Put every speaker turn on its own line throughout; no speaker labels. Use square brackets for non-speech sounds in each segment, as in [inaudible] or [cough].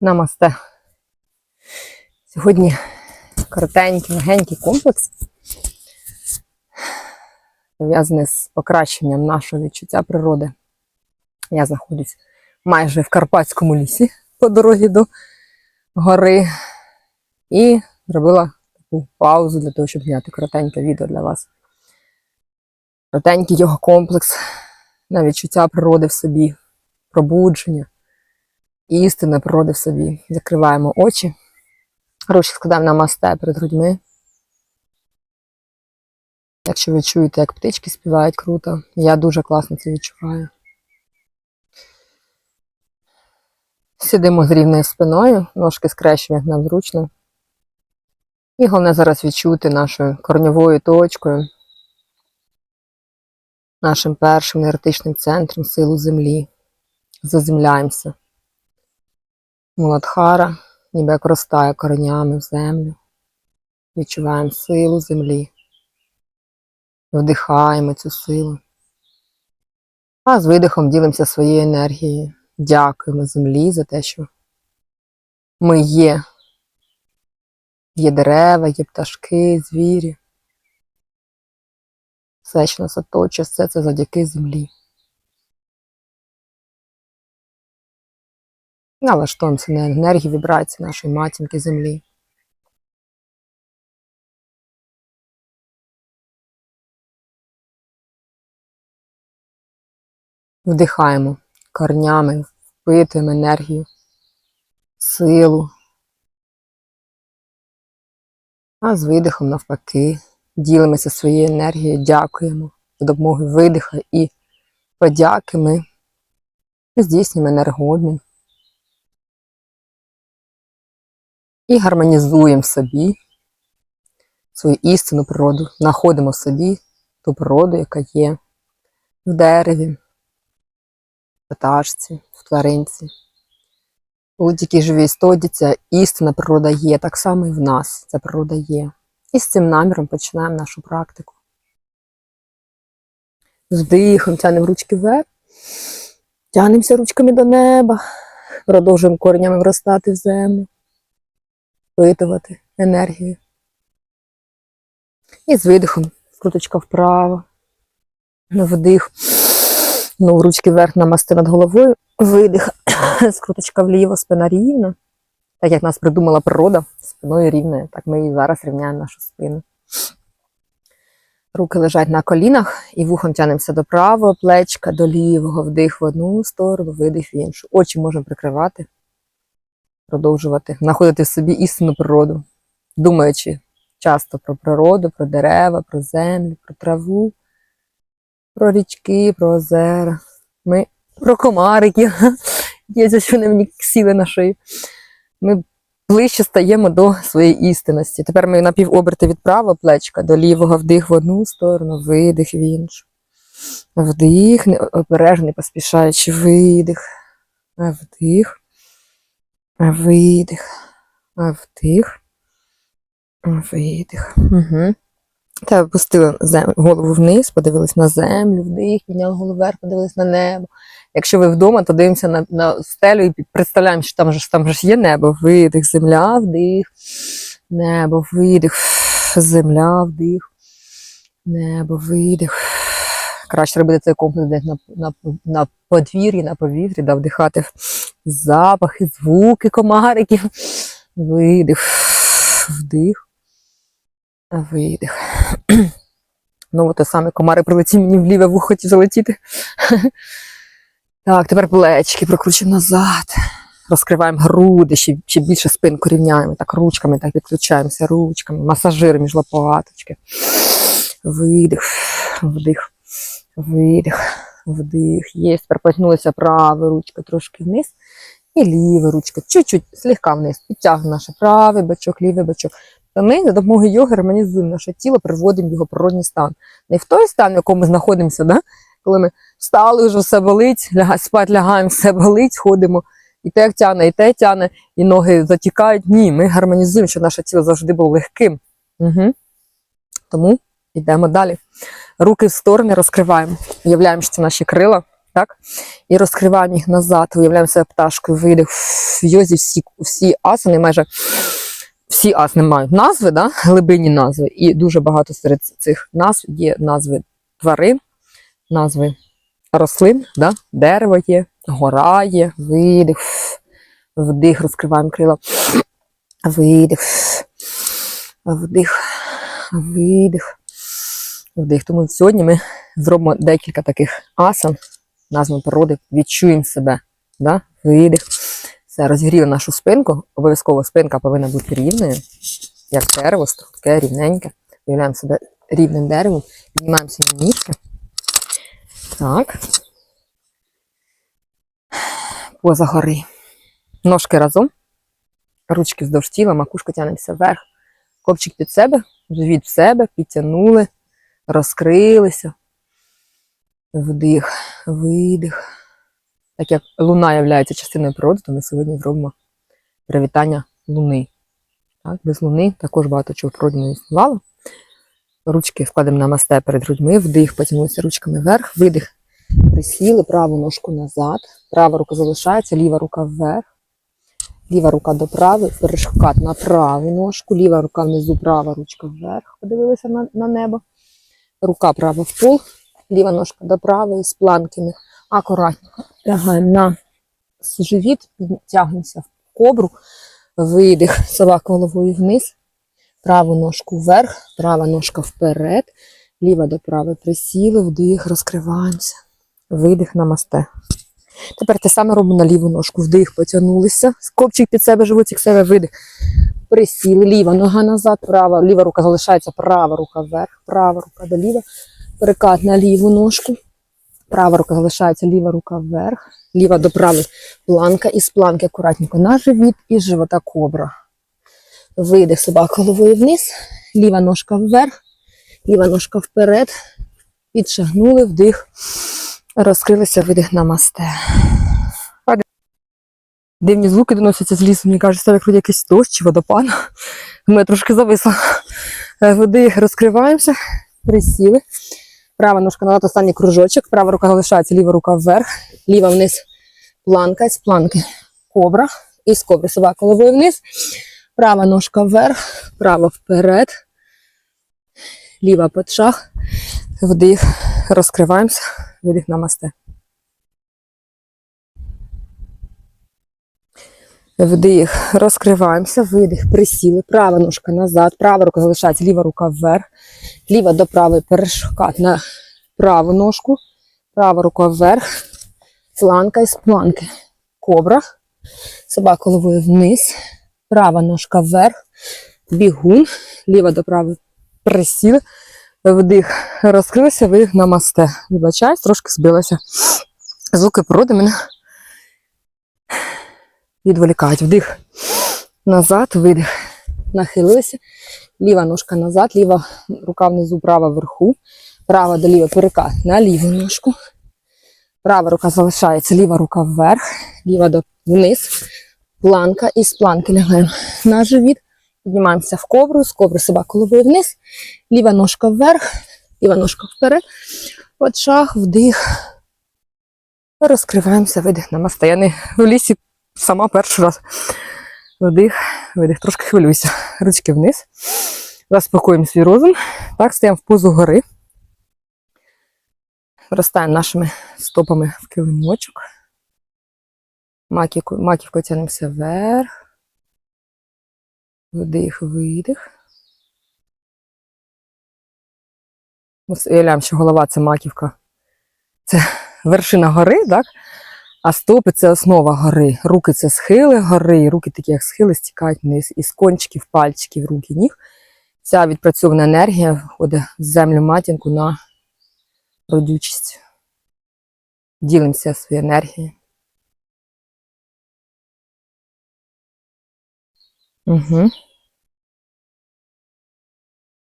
Намасте. Сьогодні коротенький, легенький комплекс, пов'язаний з покращенням нашого відчуття природи. Я знаходжусь майже в Карпатському лісі по дорозі до гори і зробила таку паузу для того, щоб зняти коротеньке відео для вас. Коротенький його комплекс на відчуття природи в собі, пробудження істина природи в собі. Закриваємо очі. Ручки складаємо на масте перед грудьми. Якщо ви чуєте, як птички співають круто, я дуже класно це відчуваю. Сидимо з рівною спиною, ножки скрещуємо, нам зручно. І головне зараз відчути нашою корньовою точкою, нашим першим енергетичним центром силу землі. Заземляємося. Муладхара, ніби як ростає коренями в землю. Відчуваємо силу землі. Вдихаємо цю силу. А з видихом ділимося своєю енергією. Дякуємо землі за те, що ми є. Є дерева, є пташки, звірі. Все, що нас оточує, все це завдяки землі. Налаштуємося на енергію вібрації нашої матінки землі. Вдихаємо корнями, впитуємо енергію, силу. А з видихом навпаки ділимося своєю енергією, дякуємо за допомогою видиха і подяки ми здійснюємо енергообмін. І гармонізуємо собі свою істинну природу, знаходимо собі ту природу, яка є в дереві, в пташці, в тваринці. У будь-якій живій істоті ця істинна природа є, так само і в нас ця природа є. І з цим наміром починаємо нашу практику. Вдихом тянемо ручки вверх, тянемося ручками до неба, продовжуємо коренями вростати в землю впитувати енергію. І з видихом круточка вправо. Вдих. Ну, ручки вверх намасти над головою. Видих. [coughs] Скруточка вліво, спина рівна. Так як нас придумала природа, спиною рівною. Так ми і зараз рівняємо нашу спину. Руки лежать на колінах і вухом тянемося до правого плечка, до лівого, вдих в одну сторону, видих в іншу. Очі можемо прикривати продовжувати знаходити в собі істинну природу, думаючи часто про природу, про дерева, про землю, про траву, про річки, про озера. Ми про комарики. [laughs] Є, що вони мені сіли на шию. Ми ближче стаємо до своєї істинності. Тепер ми напівоберти від правого плечка до лівого вдих в одну сторону, видих в іншу. Вдих, обережний, поспішаючи, видих, вдих. Видих. Вдих. Видих. Угу. Та опустили зем... голову вниз, подивились на землю, вдих, підняли голову вверх, подивились на небо. Якщо ви вдома, то дивимося на на стелю і представляємо, що там же там же є небо. Видих, земля, вдих, небо, видих, земля, вдих, небо, видих. Краще робити цей комплекс на на, на подвір'ї, на повітрі, да, вдихати запахи, звуки комариків. Видих, вдих, видих. Ну, те саме комари прилетів мені в ліве вухо хотів залетіти. Так, тепер плечки прокручуємо назад. Розкриваємо груди, ще, ще більше спинку рівняємо. Так, ручками так відключаємося, ручками, масажир між лопаточки. Видих, вдих, видих, вдих. Є, тепер потягнулася права ручка трошки вниз. І ліва ручка, чуть-чуть слегка вниз. Підтягнемо наш правий бачок, лівий бачок. Та ми за допомогою йоги гармонізуємо наше тіло, приводимо його природний стан. Не в той стан, в якому ми знаходимося, да? коли ми встали, вже все болить, ляга, спать лягаємо, все болить, ходимо. І те тяне, і те тяне, і ноги затікають. Ні, ми гармонізуємо, щоб наше тіло завжди було легким. Угу. Тому йдемо далі. Руки в сторони розкриваємо. Уявляємо, що це наші крила. так? І розкриваємо їх назад, уявляємо себе пташкою, видих. В йозі всі, всі асани, майже всі асани мають назви, да? глибинні назви. І дуже багато серед цих назв є назви тварин, назви рослин, да? дерево є, гора є, видих, вдих, розкриваємо крила, видих, вдих, видих, вдих. Тому сьогодні ми зробимо декілька таких асан, назвами природи, відчуємо себе, да? видих. Все, розігріли нашу спинку. Обов'язково спинка повинна бути рівною, як дерево, струнке, рівненьке. Уявляємо себе рівним деревом, піднімаємося на ніжки. Так. Поза гори. Ножки разом. Ручки вздовж тіла, макушка тягнеться вверх. Копчик під себе, живіт в себе, підтягнули, розкрилися. Вдих, видих. Так як луна є частиною природи, то ми сьогодні зробимо привітання луни. Так, без луни також багато чого в природі не існувало. Ручки складемо на масте перед грудьми, вдих, потягнулися ручками вверх, видих. Присіли праву ножку назад, права рука залишається, ліва рука вверх, ліва рука до правої, перешкат на праву ножку, ліва рука внизу, права ручка вверх, подивилися на, на небо. Рука права в пол, ліва ножка до правої, з планками. Акуратно лягаємо на живіт, тягнемося в кобру, видих, собака головою вниз, праву ножку вверх, права ножка вперед, ліва до правої присіли, вдих, розкриваємося, видих намасте. Тепер те саме робимо на ліву ножку. Вдих, потягнулися, копчик під себе, животик себе, видих. Присіли, ліва нога назад, права, ліва рука залишається, права рука вверх, права рука до ліва, перекат на ліву ножку. Права рука залишається, ліва рука вверх, ліва до правої планка. І з планки акуратненько на живіт і живота кобра. Видих собака головою вниз, ліва ножка вверх, ліва ножка вперед, підшагнули, вдих, розкрилися, видих на масте. Дивні звуки доносяться з лісу, мені кажуть, як вроді якийсь дощ чи водопад. [laughs] Ми трошки зависла. Е, Вдих, розкриваємося, присіли. Права ножка назад, останній кружочок, права рука залишається, ліва рука вверх, ліва вниз, планка, з планки кобра, і з кобри собака головою вниз, права ножка вверх, права вперед, ліва під шаг, вдих, розкриваємося, видих намасте. Вдих, розкриваємося, видих, присіли, права ножка назад, права рука залишається, ліва рука вверх, ліва до правої. Перешкат на праву ножку, права рука вверх, планка із планки. Кобра, собака головою вниз, права ножка вверх, бігун, ліва до правої. Присіли, вдих, розкрилися, видих. На масте. Вибачаюсь, трошки збилася. Звуки природи мене відволікають. Вдих назад, видих. Нахилилися. Ліва ножка назад, ліва рука внизу, права вверху. Права до ліва перекат на ліву ножку. Права рука залишається, ліва рука вверх, ліва до вниз. Планка і з планки лягаємо на живіт. Піднімаємося в кобру, з кобри собака головою вниз. Ліва ножка вверх, ліва ножка вперед. От шаг, вдих. Розкриваємося, видих на. Я в лісі сама перший раз. Вдих, видих, трошки хвилююся. Ручки вниз. Заспокоїмо свій розум. Так, стаємо в позу гори. Виростаємо нашими стопами в килимочок. Маківкою тягнемося вверх. Вдих, видих. Уявляємо, що голова це маківка. Це вершина гори, так? А стопи це основа гори. Руки це схили гори, і руки такі, як схили, стікають вниз. Із кончиків, пальчиків, руки, ніг. Ця відпрацьована енергія входить в землю матінку на родючість. Ділимося своєю енергією. Угу.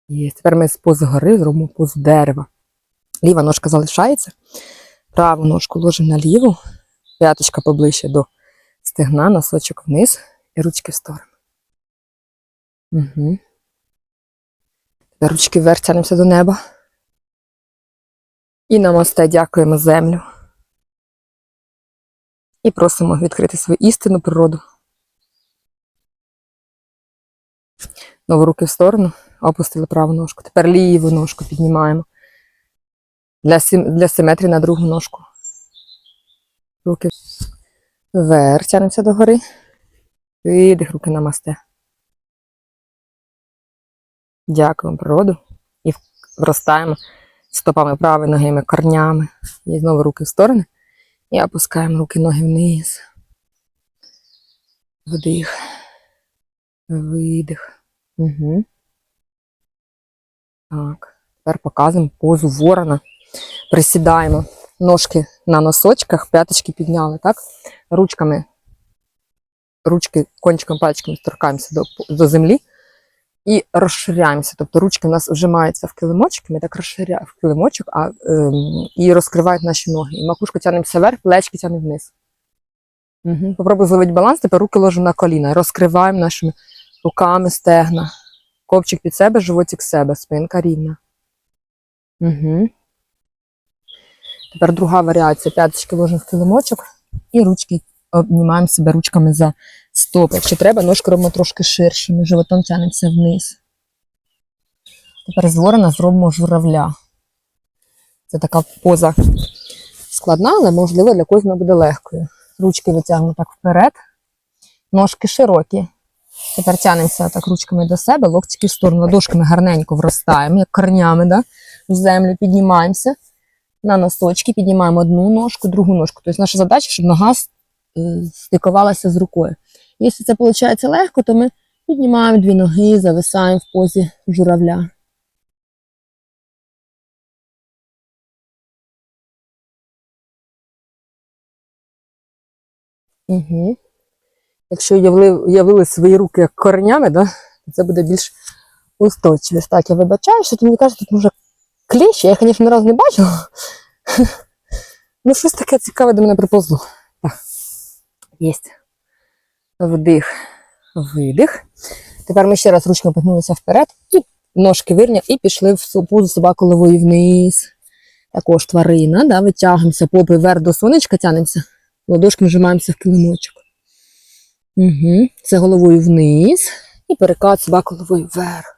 Є. Тепер ми з пози гори зробимо позу дерева. Ліва ножка залишається. Праву ножку ложимо на ліву. П'яточка поближче до стегна, носочок вниз і ручки в сторону. Угу. Тепер ручки вверх тянемося до неба. І намасте дякуємо землю. І просимо відкрити свою істинну природу. Знову руки в сторону, опустили праву ножку. Тепер ліву ножку піднімаємо. Для, сим, для симетрії на другу ножку. Руки вверх, тянемося догори. Видих, руки намасте. Дякуємо природу. І вростаємо стопами правої ноги, корнями. І знову руки в сторони. І опускаємо руки ноги вниз. Вдих. Видих. Угу. Так. Тепер показуємо позу ворона. Присідаємо. Ножки на носочках, п'яточки підняли, так? Ручками, ручки кончиком пальчиками торкаємося до, до землі і розширяємося. Тобто ручки у нас вжимаються в килимочок, ми так розширяємо в килимочок а, ем, і розкривають наші ноги. І макушку тягнемося вверх, плечки тягнемо вниз. Угу. Попробуй зловити баланс, тепер руки ложимо на коліна. Розкриваємо нашими руками стегна. Копчик під себе, животик себе, спинка рівна. Угу. Тепер друга варіація. П'яточки ложимо в килимочок і ручки обнімаємо себе ручками за стопи. Якщо треба, ножки робимо трошки ширшими, животом тягнемося вниз. Тепер з ворона зробимо журавля. Це така поза складна, але можливо для когось вона буде легкою. Ручки витягнемо так вперед, ножки широкі. Тепер тягнемося так ручками до себе, локтики в сторону, ладошками гарненько вростаємо, як корнями, да? в землю піднімаємося. На носочки піднімаємо одну ножку, другу ножку. Тобто наша задача, щоб нога е, стикувалася з рукою. Якщо це виходить легко, то ми піднімаємо дві ноги, зависаємо в позі журавля. Угу. Якщо уявили, свої руки як коренями, да, то це буде більш устойчивість. Так, я вибачаю, що ти мені кажеш, тут може кліщ, я, звісно, ні разу не бачила. [laughs] Ну, щось таке цікаве до мене приповзло. Єсть. Вдих, видих. Тепер ми ще раз ручками потягнулися вперед і ножки вирня, і пішли в позу собаку головою вниз. Також тварина, да, витягуємося, попи вверх до сонечка тянемося, ладошки вжимаємося в килимочок. Угу. Це головою вниз і перекат собаку головою вверх.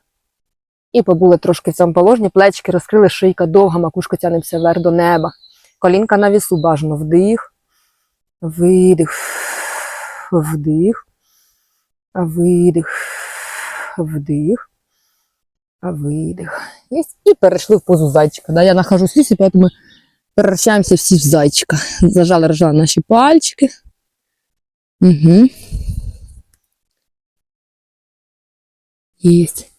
І побули трошки в цьому положенні, плечки розкрили, шийка довга, макушка тянемося вверх до неба. Колінка на вісу бажано. Вдих, видих, вдих, видих, вдих, видих. І перейшли в позу зайчика. Да? Я нахожусь в лісі, тому перевращаємося всі в зайчика. Зажали рожали наші пальчики. Угу. Єсть.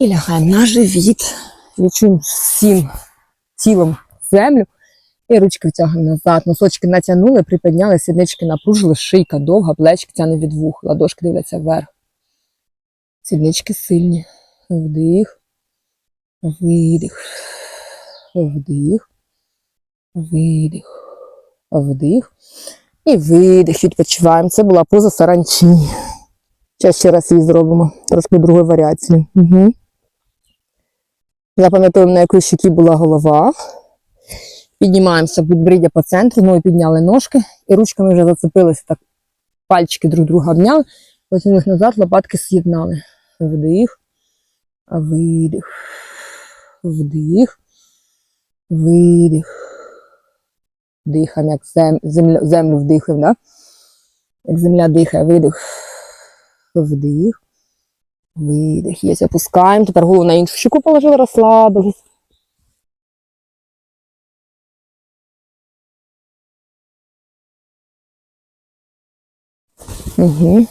І лягаємо на живіт. Відчуємо всім тілом землю. І ручки втягуємо назад. Носочки натягнули, припідняли, сіднички напружили, шийка довга, плечки тягне від вух, ладошки дивляться вверх. Сіднички сильні. Вдих, видих, вдих, видих, вдих. І видих. Відпочиваємо. Це була поза саранчі. Зараз ще раз її зробимо. Трошки другої варіації. Угу. Запам'ятовуємо, на якій щекі була голова. Піднімаємося підбріддя по центру, ну і підняли ножки, і ручками вже зацепилися так. Пальчики друг друга обняли, їх назад, лопатки з'єднали. Вдих, видих, вдих, видих. Дихаємо, як зем, землю, землю вдихаємо, да? як земля дихає, видих, вдих, видих. Є, опускаємо. Тепер голову на іншу щеку положили, розслабились. Угу.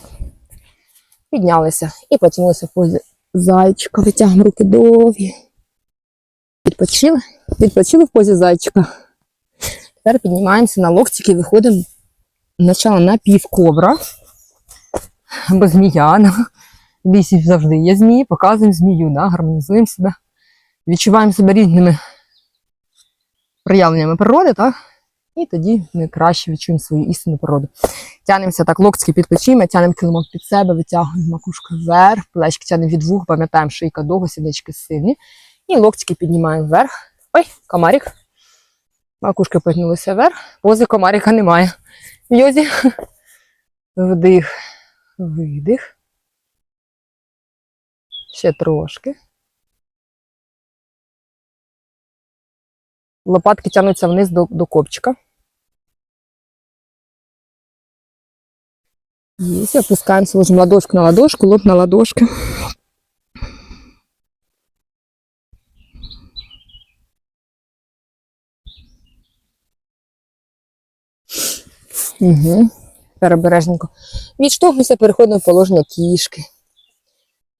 Піднялися і потягнулися в позі зайчика. Витягнемо руки довгі. Відпочили. Відпочили в позі зайчика. Тепер піднімаємося на локтики і виходимо спочатку на півкобра. Або змія. В лісі завжди є змії, показуємо змію, да? гармонізуємо себе. Відчуваємо себе різними проявленнями природи, так? І тоді ми краще відчуємо свою істинну природу. Тянемося так, локтики під плечима, тянемо килимок під себе, витягуємо макушку вверх, плечки тянемо від вух, пам'ятаємо, шийка довго, сіднички сильні. І локтики піднімаємо вверх. Ой, комарик. Макушка потягнулася вверх, пози комарика немає. В йозі. Вдих, видих. Ще трошки. Лопатки тягнуться вниз до, до копчика. Есть, опускаемся, ложим ладошку на ладошку, лоб на ладошку. Угу. Перебережненько. Відштовхуємося, переходимо в положення кішки.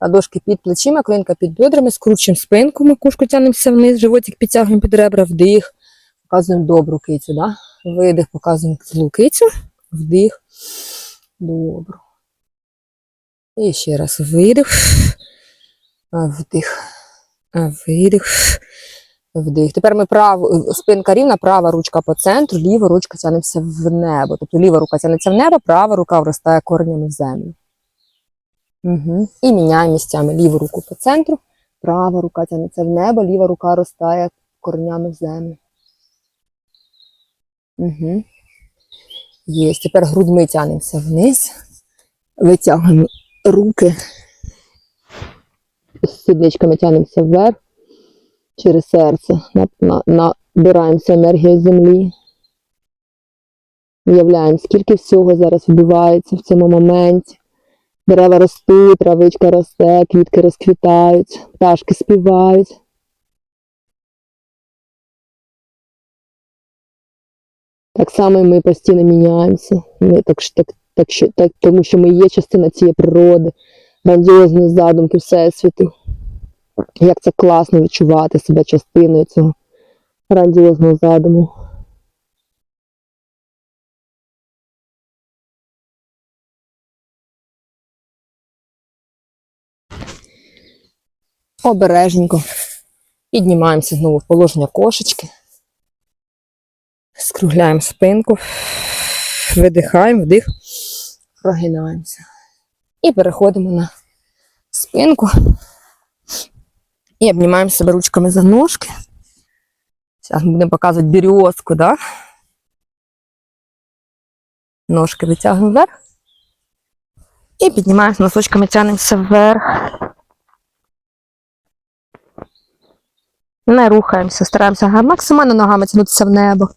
Ладошки під плечима, колінка під бедрами, скручуємо спинку, макушку тягнемося вниз, животик підтягуємо під ребра, вдих. Показуємо добру кицю, да? видих, показуємо злу кицю, вдих, добру. І ще раз видих, вдих, видих, вдих. Тепер ми прав, спинка рівна, права ручка по центру, ліва ручка тягнеться в небо. Тобто ліва рука тягнеться в небо, права рука вростає коренями в землю. Угу. І міняємо місцями ліву руку по центру, права рука тягнеться в небо, ліва рука ростає коренями в землю. Угу. Є. Тепер грудьми тягнемося вниз, витягуємо руки, з сідничками тягнемося вверх через серце, на- на- набираємося енергію землі. Уявляємо, скільки всього зараз відбувається в цьому моменті. Дерева ростуть, травичка росте, квітки розквітають, пташки співають. Так само і ми постійно міняємося. Ми так, так, так, так, тому що ми є частина цієї природи, грандіозної задумки Всесвіту. Як це класно відчувати себе частиною цього грандіозного задуму. Обережненько. Піднімаємося знову в положення кошечки. Скругляємо спинку. Видихаємо, вдих, прогинаємося. І переходимо на спинку. І обнімаємо себе ручками за ножки. Зараз ми будемо показувати березку, да? Ножки витягнемо вверх. І піднімаємося носочками, тягнемося вверх. Не рухаємося, стараємося максимально ногами тягнутися в небо.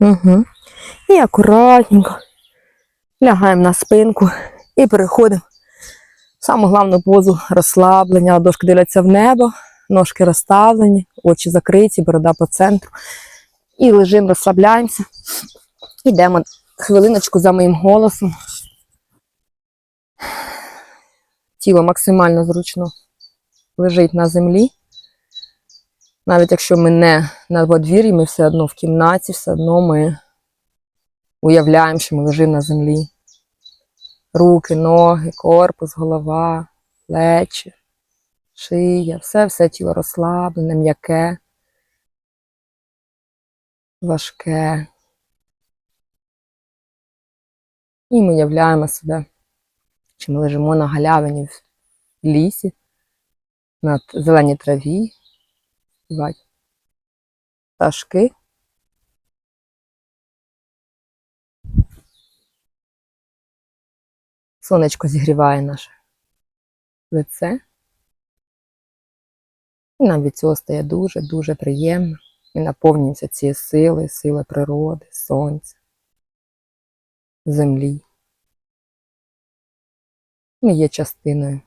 Угу. І акуратненько лягаємо на спинку і переходимо в саму головну позу розслаблення. Ладошки дивляться в небо, ножки розставлені, очі закриті, борода по центру. І лежимо, розслабляємося. Йдемо хвилиночку за моїм голосом. Тіло максимально зручно лежить на землі. Навіть якщо ми не на подвір'ї, ми все одно в кімнаті, все одно ми уявляємо, що ми лежимо на землі. Руки, ноги, корпус, голова, плечі, шия, все, все тіло розслаблене, м'яке, важке. І ми уявляємо себе, що ми лежимо на галявині в лісі, на зеленій траві, співають пташки. Сонечко зігріває наше лице. І нам від цього стає дуже-дуже приємно. Ми наповнюємося цією силою, силою природи, сонця, землі. Ми є частиною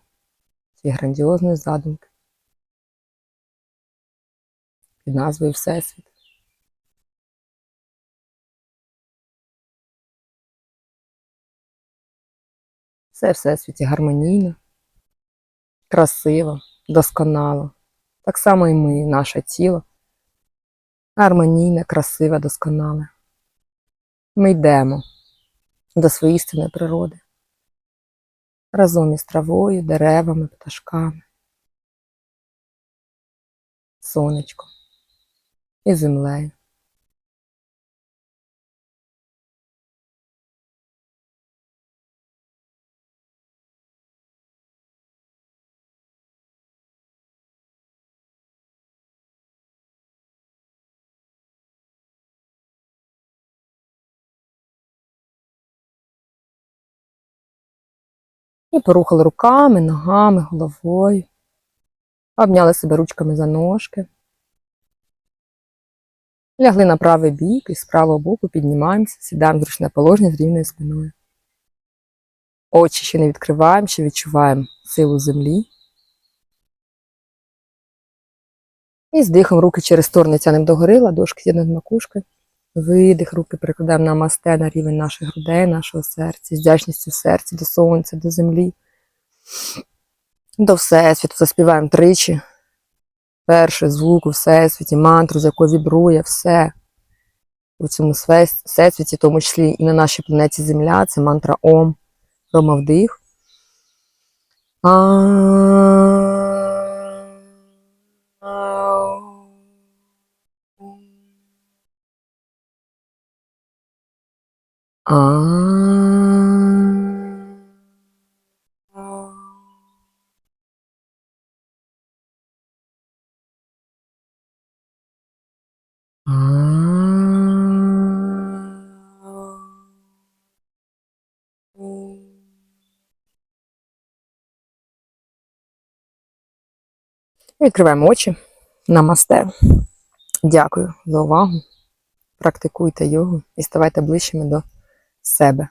цієї грандіозної задумки під назвою Всесвіт. Все всесвіті гармонійно, красиво, досконало. Так само і ми, наше тіло. Гармонійне, красиве, досконале. Ми йдемо до своєї істинної природи. Разом із травою, деревами, пташками, сонечком і землею. І порухали руками, ногами, головою. Обняли себе ручками за ножки. Лягли на правий бік і з правого боку піднімаємося, сідаємо в зручне положення з рівною спиною. Очі ще не відкриваємо, ще відчуваємо силу землі. І з дихом руки через сторони тянемо догори, ладошки з'єднуємо з макушкою. Видих, руки перекладаємо на масте на рівень наших грудей, нашого серця, з вдячністю в серці до сонця, до землі, до Всесвіту. Заспіваємо тричі. Перший звук у Всесвіті, мантру, з якою вібрує все. У цьому всесвіті, в тому числі і на нашій планеті Земля, це мантра Ом. Рома вдих. Відкриваємо очі. Намасте. Дякую за увагу. Практикуйте йогу і ставайте ближчими до себе.